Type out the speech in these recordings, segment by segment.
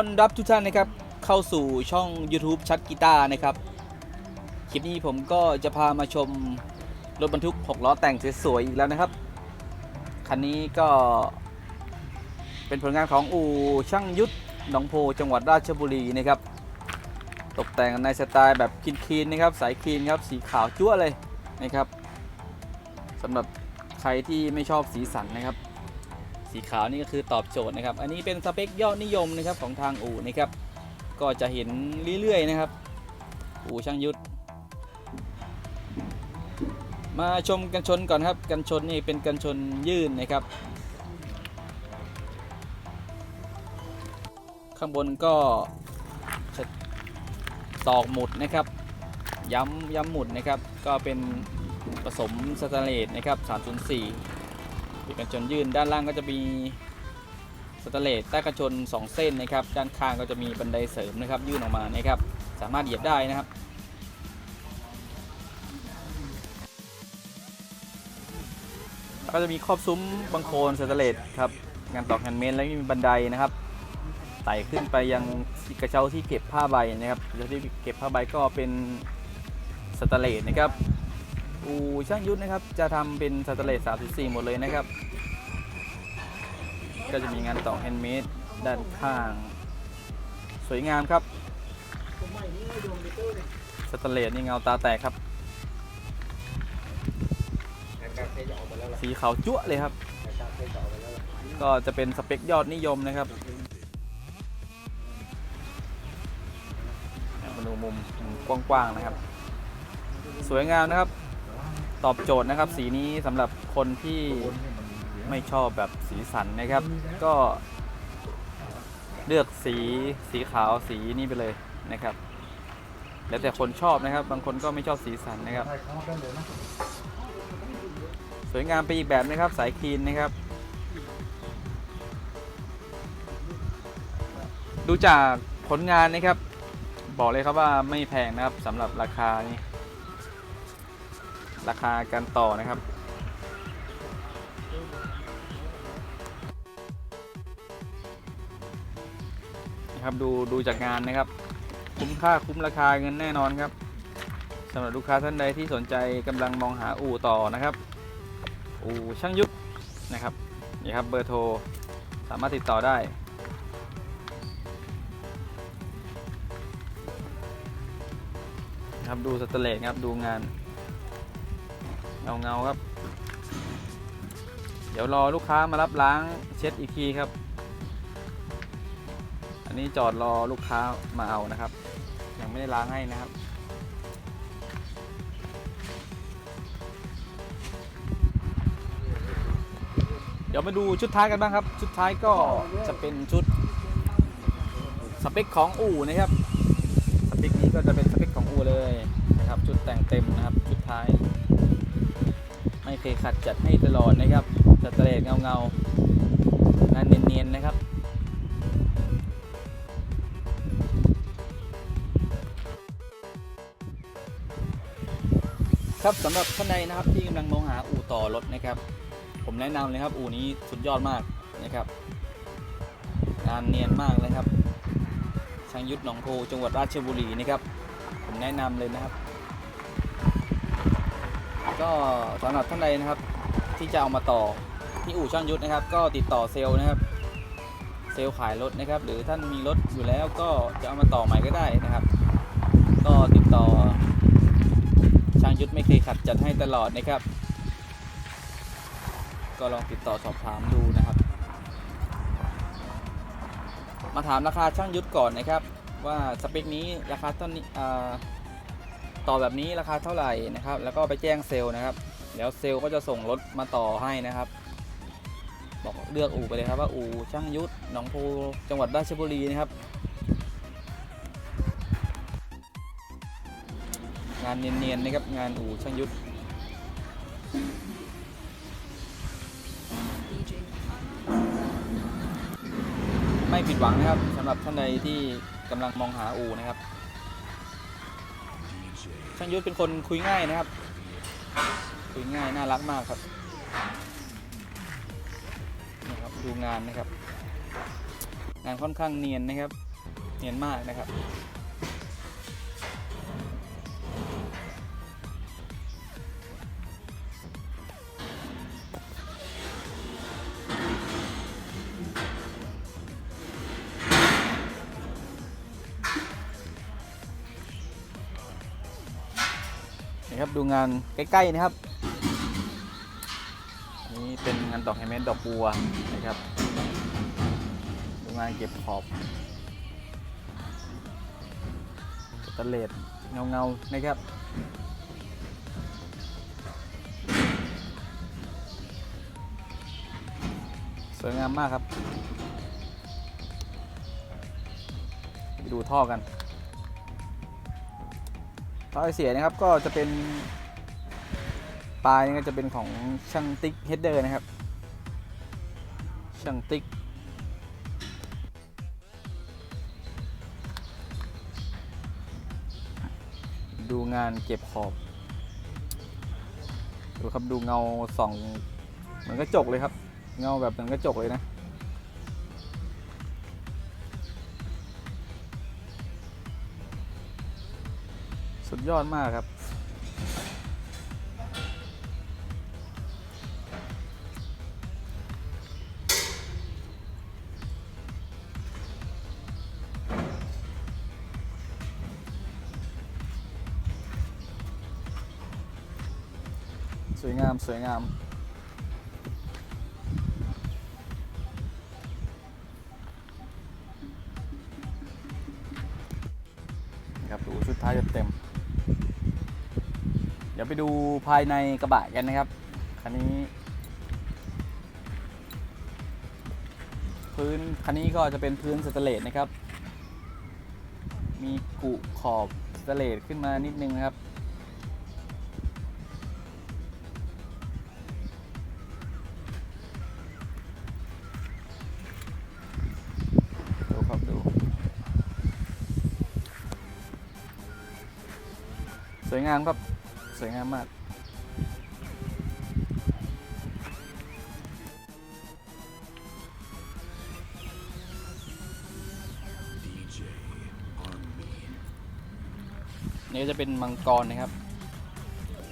คนดีต้อนรับทุกท่านนะครับ เข้าสู่ช่อง YouTube ชัดกีตาร์นะครับ คลิปนี้ผมก็จะพามาชมรถบรรทุก 6 ล้อแต่งสวยๆอีกแล้วนะครับ คันนี้ก็เป็นผลงานของอู่ช่างยุทธหนองโพจังหวัดราชบุรีนะครับ ตกแต่งในสไตล์แบบคลีนๆนะครับ สายคลีนครับ สีขาวจั๊วเลยนะครับสำหรับใครที่ไม่ชอบสีสันนะครับ สีขาวนี่ก็คือตอบโจทย์นะครับ อันนี้เป็นสเปคยอดนิยมนะครับของทางอู่นะครับ ก็จะเห็นเรื่อยๆนะครับ อู่ช่างยุทธมาชมกันชนก่อนครับ กันชนนี่เป็นกันชนยื่นนะครับ ข้างบนก็ตอกหมุดนะครับ ย้ำย้ำหมุดนะครับ ก็เป็นผสมสแตนเลสนะครับ304 ป็นกันชนยื่นด้านล่างก็จะมีสแตเลสใต้กันชน 2 เส้นนะครับ ด้านข้างก็จะมีบันไดเสริมนะครับ ยื่นออกมานะครับ สามารถเหยียบได้นะครับก็จะมีครอบซุ้มบังโคลนสแตเลสครับงานตอกแฮนด์เมดแล้วมีบันไดนะครับไต่ขึ้นไปยังกระเช้าที่เก็บผ้าใบนะครับกระเช้าที่เก็บผ้าใบก็เป็นสแตเลสนะครับ อูช่างยุทธนะครับ จะทำเป็นสแตเลส3.4 หมดเลยนะครับ ก็จะมีงานต่อแฮนด์เมดด้านข้าง สวยงามครับสแตเลสนี่เงาตาแตกครับ สีขาวจั๊วเลยครับ ก็จะเป็นสเปคยอดนิยมนะครับมาดูมุมกว้างๆนะครับ สวยงามนะครับ ตอบโจทย์นะครับ สีนี้สำหรับคนที่ไม่ชอบแบบสีสันนะครับ ก็เลือกสีสีขาวสีนี้ไปเลยนะครับ แล้วแต่คนชอบนะครับ บางคนก็ไม่ชอบสีสันนะครับ สวยงามไปอีกแบบนะครับ สายคลีนนะครับ ดูจากผลงานนะครับ บอกเลยครับว่าไม่แพงนะครับสำหรับราคานี้ ราคาการต่อนะครับ นะครับดูดูจากงานนะครับ คุ้มค่าคุ้มราคาเงินแน่นอนครับสำหรับลูกค้าท่านใดที่สนใจกำลังมองหาอู่ต่อนะครับ อู่ช่างยุทธนะครับนี่ครับเบอร์โทรสามารถติดต่อได้ครับดูสเตเลสครับดูงานาเงาครับ เดี๋ยวรอลูกค้ามารับล้างเช็ดอีกทีครับ อันนี้จอดรอลูกค้ามาเอานะครับ ยังไม่ได้ล้างให้นะครับเดี๋ยวมาดูชุดท้ายกันบ้างครับ ชุดท้ายก็จะเป็นชุดสเปคของอู่นะครับสเปคนี้ก็จะเป็นสเปคของอู่เลยนะครับ ชุดแต่งเต็มนะครับ ชุดท้าย เคยขัดจัดให้ตลอดนะครับสเตรทเงาเงาๆงานเนียนๆนะครับครับสำหรับท่านใดนะครับที่กำลังมองหาอู่ต่อรถนะครับ ผมแนะนำเลยครับอู่นี้สุดยอดมากนะครับงานเนียนมากเลยครับช่างยุทธหนองโพจังหวัดราชบุรีนะครับ ผมแนะนำเลยนะครับ ก็สำหรับท่านใดนะครับที่จะเอามาต่อที่อู่ช่างยุทธนะครับ ก็ติดต่อเซลล์นะครับ เซลล์ขายรถนะครับ หรือท่านมีรถอยู่แล้วก็จะเอามาต่อใหม่ก็ได้นะครับ ก็ติดต่อช่างยุทธไม่เคยขัดจัดให้ตลอดนะครับ ก็ลองติดต่อสอบถามดูนะครับ มาถามราคาช่างยุทธก่อนนะครับ ว่าสเปคนี้ราคาต้นนี้ ต่อแบบนี้ราคาเท่าไหร่นะครับ แล้วก็ไปแจ้งเซลล์นะครับ แล้วเซลล์ก็จะส่งรถมาต่อให้นะครับ บอกเลือกอู่ไปเลยครับว่าอู่ช่างยุทธหนองโพจังหวัดราชบุรีนะครับ งานเนียนๆนะครับงานอู่ช่างยุทธไม่ผิดหวังนะครับสำหรับท่านใดที่กำลังมองหาอู่นะครับ ช่างยุทธเป็นคนคุยง่ายนะครับ คุยง่ายน่ารักมากครับนะครับดูงานนะครับ งานค่อนข้างเนียนนะครับ เนียนมากนะครับ ดูงานใกล้ ๆ นะครับ นี่เป็นงานดอกแฮเมดดอกบัวนะครับ ดูงานเก็บขอบสตนเลสเงาๆนะครับสวยงามมากครับ ไปดูท่อกัน ท่อไอเสียนะครับก็จะเป็นปลายนี่ก็จะเป็นของช่างติ๊กเฮดเดอร์นะครับ ช่างติ๊กดูงานเก็บขอบ ดูครับดูเงาส่องเหมือนกระจกเลยครับ เงาแบบเหมือนกระจกเลยนะ ดยอดมากครับ สวยงาม สวยงามครับดูชุดท้ายเต็ม ดี๋ยวไปดูภายในกระบะกันนะครับ คันนี้ พื้นคันนี้ก็จะเป็นพื้นสแตนเลสนะครับ มีกุขอบสแตนเลสขึ้นมานิดนึงนะครับดูครับดูสวยงามครับ สวยงามมาก นี่จะเป็นมังกรนะครับ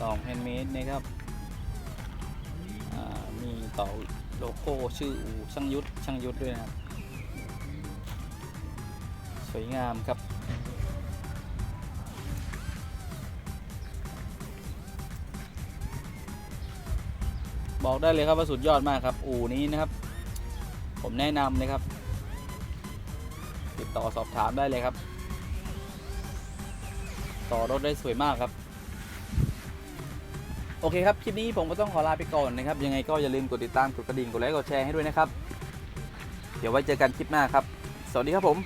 ตองแฮนด์เมดนะครับ มีต่อโลโก้ชื่ออูช่างยุทธช่างยุทธด้วยนะครับ สวยงามครับ บอกได้เลยครับว่าสุดยอดมากครับ อู่นี้นะครับ ผมแนะนำเลยครับ ติดต่อสอบถามได้เลยครับ ต่อรถได้สวยมากครับ โอเคครับ คลิปนี้ผมก็ต้องขอลาไปก่อนนะครับ ยังไงก็อย่าลืมกดติดตาม กดกระดิ่ง กดไลค์ กดแชร์ให้ด้วยนะครับ เดี๋ยวไว้เจอกันคลิปหน้าครับ สวัสดีครับผม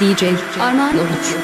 DJ Armağan Oruç.